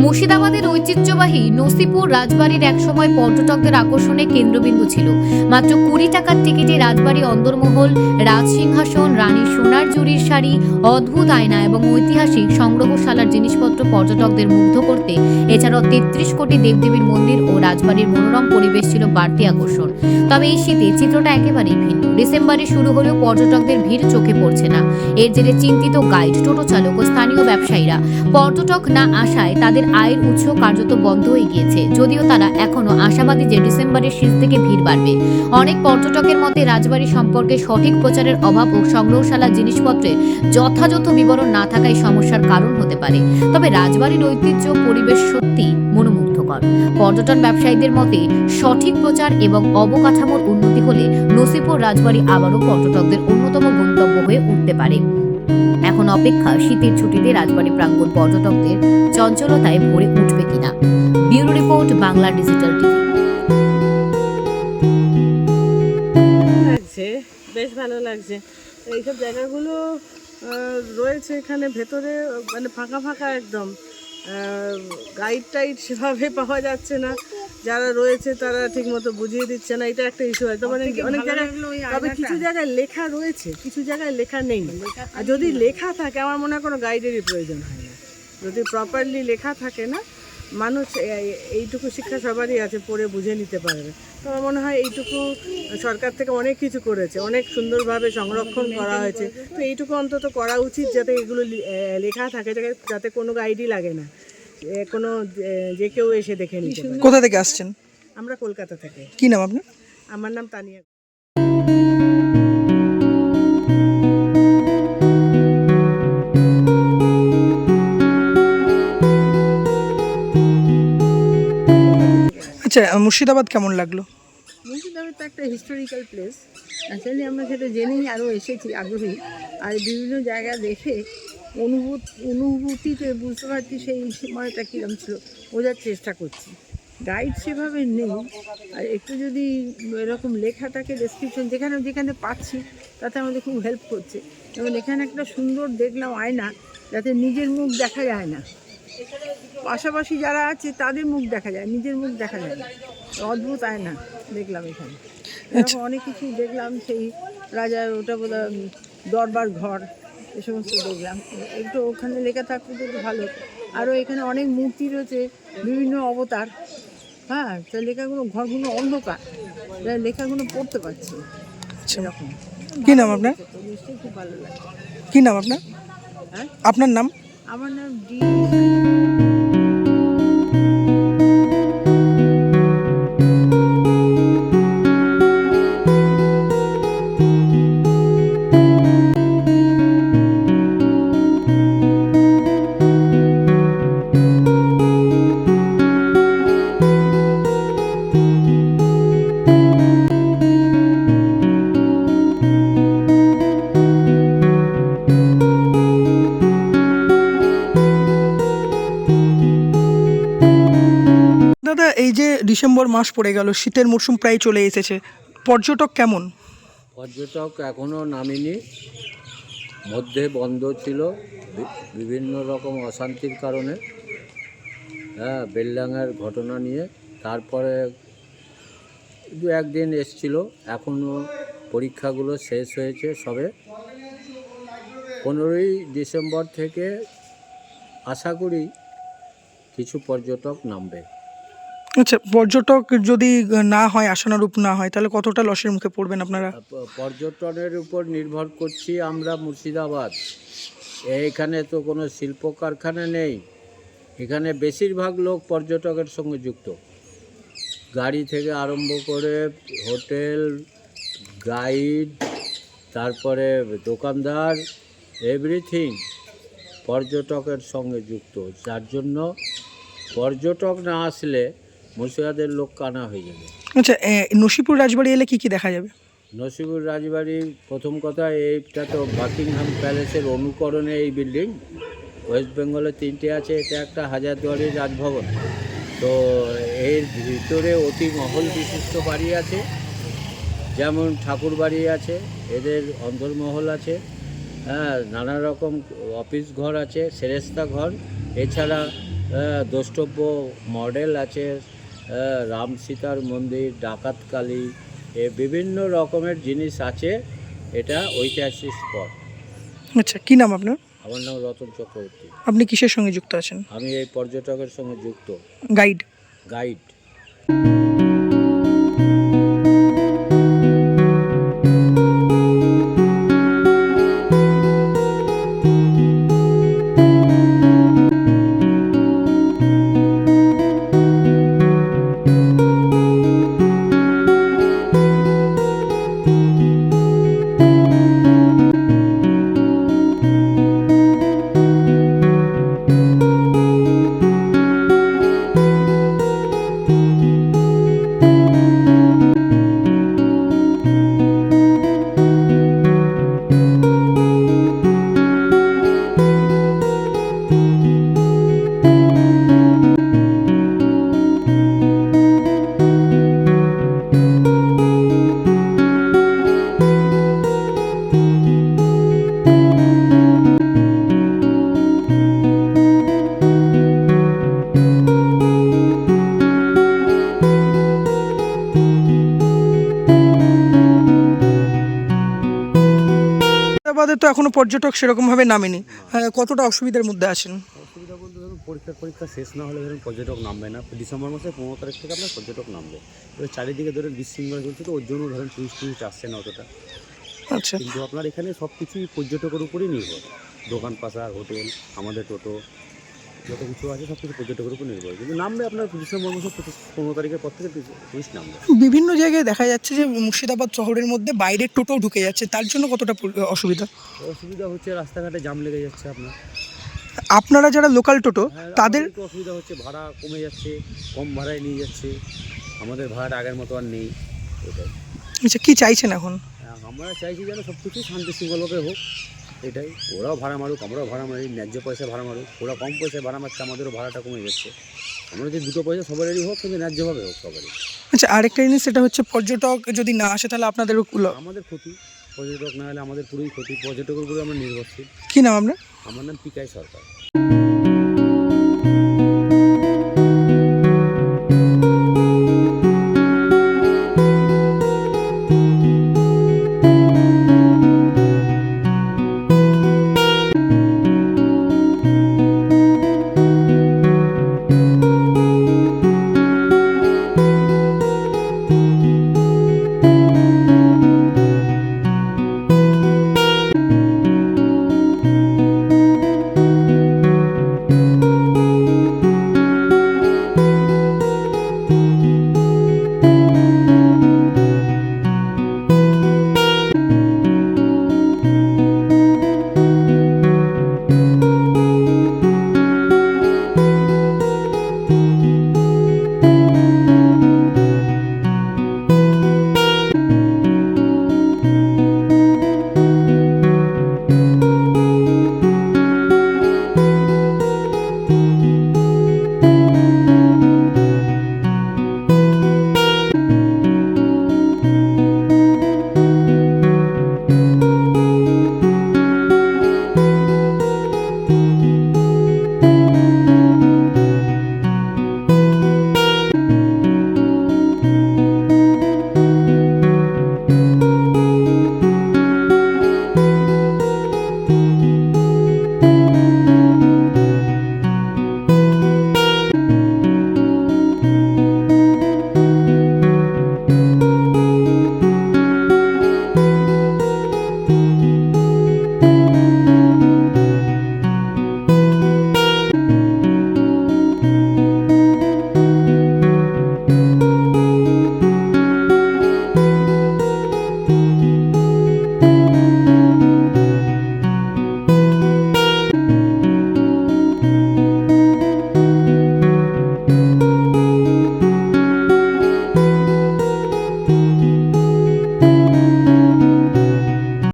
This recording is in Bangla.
মুর্শিদাবাদের ঐতিহ্যবাহী নসিপুর রাজবাড়ির একসময় পর্যটকদের আকর্ষণে কেন্দ্রবিন্দু ছিল। মাত্র কুড়ি টাকার টিকিটে রাজবাড়ি, অন্দরমহল, রাজসিংহাসন রানীর সোনার জুড়ির শাড়ি, অদ্ভুত আয়না এবং ঐতিহাসিক সংগ্রহশালার জিনিসপত্র পর্যটকদের মুগ্ধ করতে। এছাড়াও তেত্রিশ কোটি দেবদেবীর মন্দির ও রাজবাড়ির মনোরম পরিবেশ ছিল বাড়তি আকর্ষণ। তবে এই শীতে চিত্রটা একেবারেই ভিন্ন। ডিসেম্বরে শুরু হলেও পর্যটকদের ভিড় চোখে পড়ছে না। এর জেরে চিন্তিত গাইড, টোটো চালক ও স্থানীয় ব্যবসায়ীরা। পর্যটক না আসায় তাদের আয়ের উৎস কার্যত বন্ধ হয়ে গিয়েছে। যদিও তারা এখনও আশাবাদী যে ডিসেম্বরের শেষ থেকে ভিড় বাড়বে। অনেক পর্যটকের মতে রাজবাড়ি সম্পর্কে সঠিক প্রচারের অভাব ও সংগ্রহশালা জিনিসপত্রের যথাযথ বিবরণ না থাকাই সমস্যার কারণ হতে পারে। তবে রাজবাড়ির ঐতিহ্য, পরিবেশ সত্যি মনোমুগ্ধকর। পর্যটন ব্যবসায়ীদের মতে সঠিক প্রচার এবং অবকাঠামোর উন্নতি হলে নসিপুর রাজবাড়ি আবারও পর্যটকদের অন্যতম গন্তব্য হয়ে উঠতে পারে। এখন অপেক্ষা শীতের ছুটিতে রাজবাড়ি প্রাঙ্গণ পর্যটকদের চঞ্চলতায় ভরে উঠবে কিনা? Bureau report, Bangla digital TV. লাগছে, বেশ ভালো লাগছে। এইসব জায়গাগুলো রয়েছে এখানে ভেতরে মানে ফাঁকা ফাঁকা একদম। গাইড টাইড সেভাবে পাওয়া যাচ্ছে না। যারা রয়েছে তারা ঠিকমতো বুঝিয়ে দিচ্ছে না। এটা একটা ইস্যু হয়তো মানে অনেক জায়গায় তবে কিছু জায়গায় লেখা রয়েছে কিছু জায়গায় লেখা নেই। আর যদি লেখা থাকে আমার মনে হয় কোনো গাইডেরই প্রয়োজন হয় না। যদি প্রপারলি লেখা থাকে না মানুষ এইটুকু শিক্ষা সবারই আছে পড়ে বুঝে নিতে পারবে। তো আমার মনে হয় এইটুকু সরকার থেকে অনেক কিছু করেছে অনেক সুন্দরভাবে সংরক্ষণ করা হয়েছে। তো এইটুকু অন্তত করা উচিত যাতে এগুলো লেখা থাকে যাতে- কোনো গাইডই লাগে না। কোনো যে- যে কেউ এসে দেখে নিতে কোথা থেকে আসছেন? আমরা কলকাতা থেকে। কি নাম আপনার? আমার নাম তানিয়া। আচ্ছা মুর্শিদাবাদ কেমন লাগল? মুর্শিদাবাদ তো একটা হিস্টোরিক্যাল প্লেস অ্যাকচুয়ালি আমরা সেটা জেনেই আরও এসেছি, আগ্রহী। আর বিভিন্ন জায়গা দেখে অনুভূত অনুভূতিতে বুঝতে পারছি সেই সময়টা কীরকম ছিল, বোঝার চেষ্টা করছি। গাইড সেভাবে নেই। আর একটু যদি এরকম লেখাটাকে ডেসক্রিপশন যেখানে যেখানে পাচ্ছি, তাতে আমাদের খুব হেল্প করছে। এবং এখানে একটা সুন্দর দেখলাম আয়না, যাতে নিজের মুখ দেখা যায় না। পাশাপাশি যারা আছে তাদের মুখ দেখা যায় নিজের মুখ দেখা যায়। না অদ্ভুত আয়না দেখলাম এখানে। এরকম অনেক কিছু দেখলাম সেই রাজার ওটা বোধ দরবার ঘর এ সমস্ত দেখলাম। একটু ওখানে লেখা থাকতে তো ভালো আরও এখানে অনেক মূর্তি রয়েছে বিভিন্ন অবতার। হ্যাঁ তো লেখাগুলো ঘরগুলো অন্ধকার। তাই লেখাগুলো পড়তে পারছি না। আচ্ছা। কি নাম আপনার? নিশ্চয়ই খুব ভালো লাগে। কি নাম আপনার? হ্যাঁ? আপনার নাম? আমার নাম ডি ডিসেম্বর মাস পড়ে গেল, শীতের মরশুম প্রায় চলে এসেছে। পর্যটক কেমন? পর্যটক এখনও নামেনি। মধ্যে বন্ধ ছিল বিভিন্ন রকম অশান্তির কারণে। হ্যাঁ বেলডাঙার ঘটনা নিয়ে। তারপরে দু একদিন এসছিল এখনও পরীক্ষাগুলো শেষ হয়েছে সবে। পনেরোই ডিসেম্বর থেকে আশা করি কিছু পর্যটক নামবে। আচ্ছা পর্যটক যদি না হয় আশানুরূপ না হয়, তাহলে কতটা লসের মুখে পড়বেন আপনারা? পর্যটনের উপর নির্ভর করছি আমরা মুর্শিদাবাদ। এইখানে তো কোনো শিল্প কারখানা নেই। এখানে বেশিরভাগ লোক পর্যটকের সঙ্গে যুক্ত। গাড়ি থেকে আরম্ভ করে হোটেল, গাইড, তারপরে দোকানদার, এভরিথিং পর্যটকের সঙ্গে যুক্ত। যার জন্য পর্যটক না আসলে মুর্শিদাবাদের লোক কানা হয়ে যাবে। আচ্ছা নসিপুর রাজবাড়ি এলে কি কি দেখা যাবে? নসিবুর রাজবাড়ির প্রথম কথা এইটা তো বাকিংহাম প্যালেসের অনুকরণে এই বিল্ডিং। ওয়েস্ট বেঙ্গলে তিনটে আছে এটা একটা হাজারদুয়ারির রাজভবন। তো এর ভিতরে অতি মহল বিশিষ্ট বাড়ি আছে যেমন ঠাকুর বাড়ি আছে এদের অন্দরমহল আছে হ্যাঁ নানা রকম অফিস ঘর আছে সেরেস্তা ঘর। এছাড়া দ্রষ্টব্য মডেল আছে রাম সীতার মন্দির ডাকাতকালী এ বিভিন্ন রকমের জিনিস আছে। এটা ঐতিহাসিক স্পট। আচ্ছা কি নাম আপনার? আমার নাম রতন চক্রবর্তী। আপনি কিসের সঙ্গে যুক্ত আছেন? আমি এই পর্যটকের সঙ্গে যুক্ত। গাইড। গাইড। মুর্শিদাবাদে তো এখনও পর্যটক সেরকম ভাবে নামেনি। হ্যাঁ, কতটা অসুবিধার মধ্যে আছেন? অসুবিধা বলতে ধরুন পরীক্ষা পরীক্ষা শেষ না হলে ধরুন পর্যটক নামবে না। ডিসেম্বর মাসের পনেরো তারিখ থেকে আপনার পর্যটক নামবে। এবার চারিদিকে ধরুন বিশৃঙ্খলা চলছে তো ওর জন্য ধরেন টুরিস্ট টুরিস্ট আসছে না অতটা। আচ্ছা। কিন্তু আপনার এখানে সব কিছুই পর্যটকের উপরেই নির্ভর। দোকান পাশার হোটেল আমাদের টোটো যত কিছু আছে সব কিছু পর্যটকের উপর নির্ভর। কিন্তু নামবে আপনার ডিসেম্বর মাসের পনেরো তারিখের পর থেকে টুরিস্ট নামবে। বিভিন্ন জায়গায় দেখা যাচ্ছে যে মুর্শিদাবাদ শহরের মধ্যে বাইরের টোটো ঢুকে যাচ্ছে। তার জন্য কতটা অসুবিধা? অসুবিধা হচ্ছে রাস্তাঘাটে জাম লেগে যাচ্ছে আপনার। আপনারা যারা লোকাল টোটো হ্যাঁ, তাদের অসুবিধা হচ্ছে ভাড়া কমে যাচ্ছে কম ভাড়ায় নিয়ে যাচ্ছে। আমাদের ভাড়াটা আগের মতো আর নেই। এটাই আচ্ছা কি চাইছেন এখন? হ্যাঁ, আমরা চাইছি যেন সব কিছুই শান্তি শৃঙ্খলভাবে হোক। এটাই। ওরাও ভাড়া মারুক আমরাও ভাড়া মারি ন্যায্য পয়সা ভাড়া মারুক। ওরা কম পয়সায় ভাড়া মারছে আমাদেরও ভাড়াটা কমে যাচ্ছে। আমরা যে দুটো পয়সা সবারই হোক কিন্তু ন্যায্যভাবে হোক সবারই। আচ্ছা আরেকটা জিনিস সেটা হচ্ছে পর্যটক যদি না আসে তাহলে আপনাদের আমাদের ক্ষতি। পর্যটক না হলে আমাদের পুরোই ক্ষতি। পর্যটকের উপরে আমরা নির্ভরশীল। কী নাম আপনার? আমার নাম পিকাই সরকার।